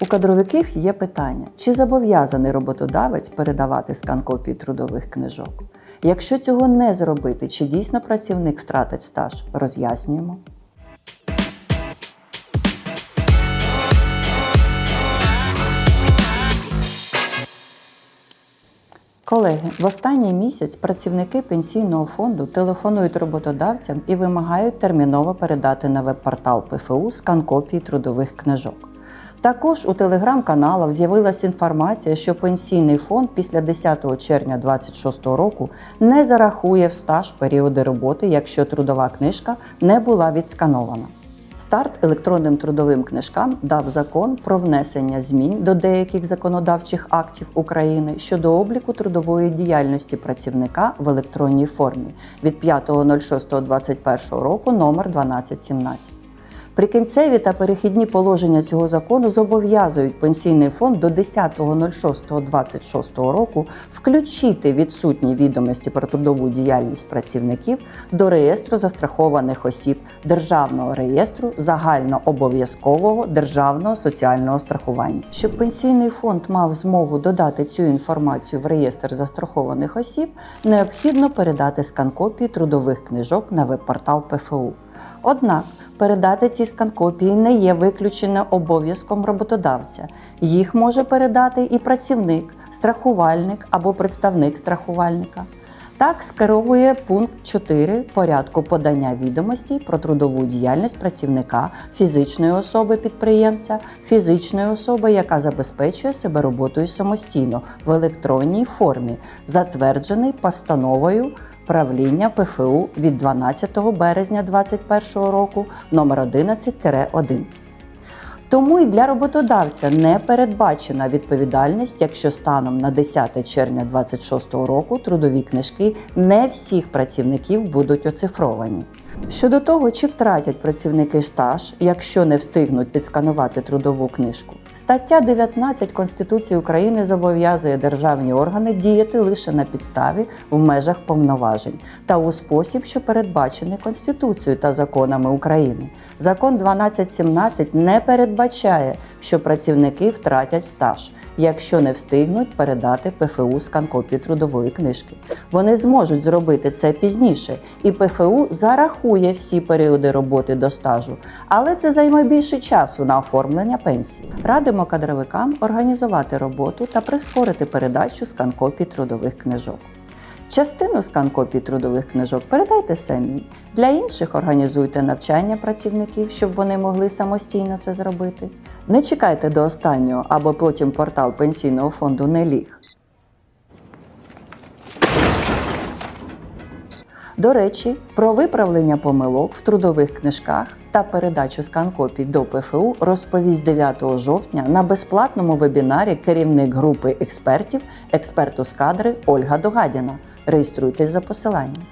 У кадровиків є питання, чи зобов'язаний роботодавець передавати скан копії трудових книжок? Якщо цього не зробити, чи дійсно працівник втратить стаж, роз'яснюємо. Колеги, в останній місяць працівники пенсійного фонду телефонують роботодавцям і вимагають терміново передати на веб-портал ПФУ скан копії трудових книжок. Також у телеграм-каналах з'явилася інформація, що пенсійний фонд після 10 червня 2026 року не зарахує в стаж періоди роботи, якщо трудова книжка не була відсканована. Старт електронним трудовим книжкам дав закон про внесення змін до деяких законодавчих актів України щодо обліку трудової діяльності працівника в електронній формі від 5.06.21 року номер 1217. Прикінцеві та перехідні положення цього закону зобов'язують пенсійний фонд до 10.06.26 року включити відсутні відомості про трудову діяльність працівників до реєстру застрахованих осіб Державного реєстру загальнообов'язкового державного соціального страхування. Щоб пенсійний фонд мав змогу додати цю інформацію в реєстр застрахованих осіб, необхідно передати скан копії трудових книжок на веб-портал ПФУ. Однак передати ці скан-копії не є виключено обов'язком роботодавця. Їх може передати і працівник, страхувальник або представник страхувальника. Так скеровує пункт 4 порядку подання відомостей про трудову діяльність працівника, фізичної особи підприємця, фізичної особи, яка забезпечує себе роботою самостійно в електронній формі, затверджений постановою правління ПФУ від 12 березня 2021 року номер 11-1. Тому і для роботодавця не передбачена відповідальність, якщо станом на 10 червня 2026 року трудові книжки не всіх працівників будуть оцифровані. Щодо того, чи втратять працівники стаж, якщо не встигнуть підсканувати трудову книжку, стаття 19 Конституції України зобов'язує державні органи діяти лише на підставі в межах повноважень та у спосіб, що передбачений Конституцією та законами України. Закон 1217 не передбачає, що працівники втратять стаж, якщо не встигнуть передати ПФУ скан копії трудової книжки. Вони зможуть зробити це пізніше, і ПФУ зарахує всі періоди роботи до стажу, але це займе більше часу на оформлення пенсії. Радимо кадровикам організувати роботу та прискорити передачу скан копій трудових книжок. Частину скан-копій трудових книжок передайте самі. Для інших організуйте навчання працівників, щоб вони могли самостійно це зробити. Не чекайте до останнього, або потім портал пенсійного фонду не ліг. До речі, про виправлення помилок в трудових книжках та передачу скан-копій до ПФУ розповість 9 жовтня на безплатному вебінарі керівник групи експертів, експерту з кадри Ольга Догадіна. Реєструйтесь за посиланням.